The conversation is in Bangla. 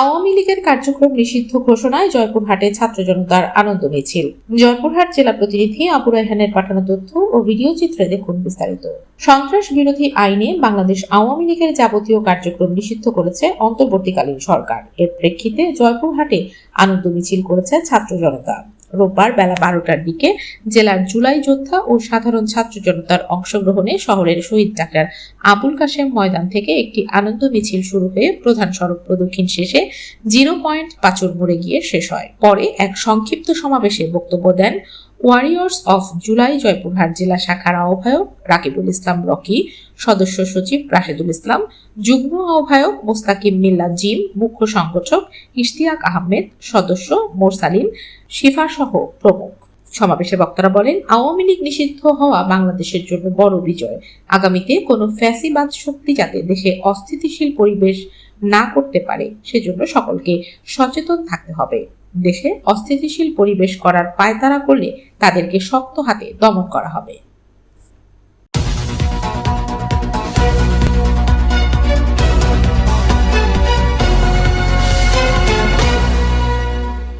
আওয়ামী লীগের কার্যক্রম নিষিদ্ধ ঘোষণায় জয়পুরহাটে ছাত্র জনতার আনন্দ মিছিল। জয়পুরহাট জেলা প্রতিনিধি আবু রায়হানের পাঠানো তথ্য ও ভিডিও চিত্রে দেখুন বিস্তারিত। সন্ত্রাস বিরোধী আইনে বাংলাদেশ আওয়ামী লীগের যাবতীয় কার্যক্রম নিষিদ্ধ করেছে অন্তর্বর্তীকালীন সরকার। এর প্রেক্ষিতে জয়পুরহাটে আনন্দ মিছিল করেছে ছাত্র জনতা। রোববার বেলা বারোটার দিকে জেলার জুলাই যোদ্ধা ও সাধারণ ছাত্র জনতার অংশগ্রহণে শহরের শহীদ ডাক্তার আবুল কাশেম ময়দান থেকে একটি আনন্দ মিছিল শুরু হয়ে প্রধান সড়ক প্রদক্ষিণ শেষে জিরো পয়েন্ট পাচুর মোড়ে গিয়ে শেষ হয়। পরে এক সংক্ষিপ্ত সমাবেশে বক্তব্য দেন ওয়ারিয়র্স অফ জুলাই জয়পুরহাট জেলা শাখার আহ্বায়ক রাকিবুল ইসলাম রকি, সদস্য সচিব রাশেদুল ইসলাম, যুগ্ম আহ্বায়ক মোস্তাকিম মিল্লা জিম, মুখ্য সংগঠক ইশতিয়াক আহমেদ, সদস্য মোরসালিন শিফা সহ প্রমুখ। সমাবেশে বক্তারা বলেন, আওয়ামী লীগ নিষিদ্ধ হওয়া বাংলাদেশের জন্য বড় বিজয়। আগামীতে কোনো ফ্যাসিবাদ শক্তি যাতে দেশে অস্থিতিশীল পরিবেশ না করতে পারে, সেজন্য সকলকে সচেতন থাকতে হবে। দেশে অস্থিতিশীল পরিবেশ করার পায়তারা করলে তাদেরকে শক্ত হাতে দমন করা হবে।